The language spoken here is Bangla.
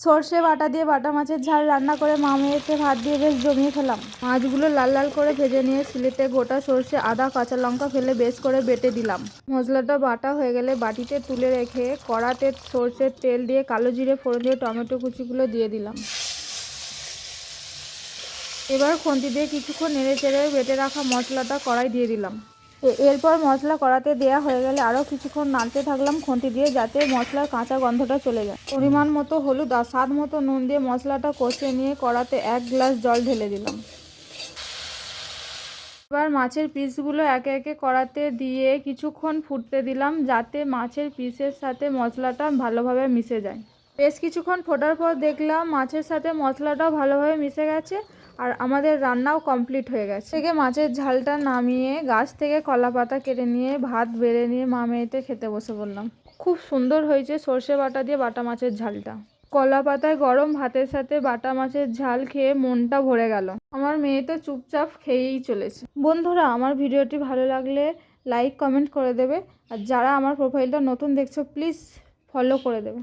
সর্ষে বাটা দিয়ে বাটা মাছের ঝাল রান্না করে মা মেয়েতে ভাত দিয়ে বেশ জমিয়ে খেলাম। মাছগুলো লাল লাল করে ভেজে নিয়ে সিলেতে গোটা সর্ষে, আদা, কাঁচা লঙ্কা ফেলে বেশ করে বেটে দিলাম। মশলাটা বাটা হয়ে গেলে বাটিতে তুলে রেখে কড়াতে সর্ষের তেল দিয়ে কালো জিরে, ফোড়ন দিয়ে টমেটো কুচিগুলো দিয়ে দিলাম। এবার খুন্তি দিয়ে কিছুক্ষণ নেড়ে চেড়ে বেটে রাখা মশলাটা কড়াই দিয়ে দিলাম। এরপর মশলা কড়াতে দেয়া হয়ে গেলে আরও কিছুক্ষণ নাড়তে থাকলাম খুঁটি দিয়ে যাতে মশলার কাঁচা গন্ধটা চলে যায়। পরিমাণ মতো হলুদ আর স্বাদ মতো নুন দিয়ে মশলাটা কষে নিয়ে কড়াতে এক গ্লাস জল ঢেলে দিলাম। এবার মাছের পিসগুলো একে একে কড়াতে দিয়ে কিছুক্ষণ ফুটতে দিলাম যাতে মাছের পিসের সাথে মশলাটা ভালোভাবে মিশে যায়। বেশ কিছুক্ষণ ফোটার পর দেখলাম মাছের সাথে মশলাটাও ভালোভাবে মিশে গেছে আর আমাদের রান্নাও কমপ্লিট হয়ে গেছে। থেকে মাছের ঝালটা নামিয়ে গাছ থেকে কলা পাতা কেটে নিয়ে ভাত বেড়ে নিয়ে মা মেয়েতে খেতে বসে বললাম খুব সুন্দর হয়েছে সর্ষে বাটা দিয়ে বাটা মাছের ঝালটা। কলা পাতায় গরম ভাতের সাথে বাটা মাছের ঝাল খেয়ে মনটা ভরে গেল। আমার মেয়ে তো চুপচাপ খেয়েই চলেছে। বন্ধুরা, আমার ভিডিওটি ভালো লাগলে লাইক, কমেন্ট করে দেবে। আর যারা আমার প্রোফাইলটা নতুন দেখছ প্লিজ ফলো করে দেবে।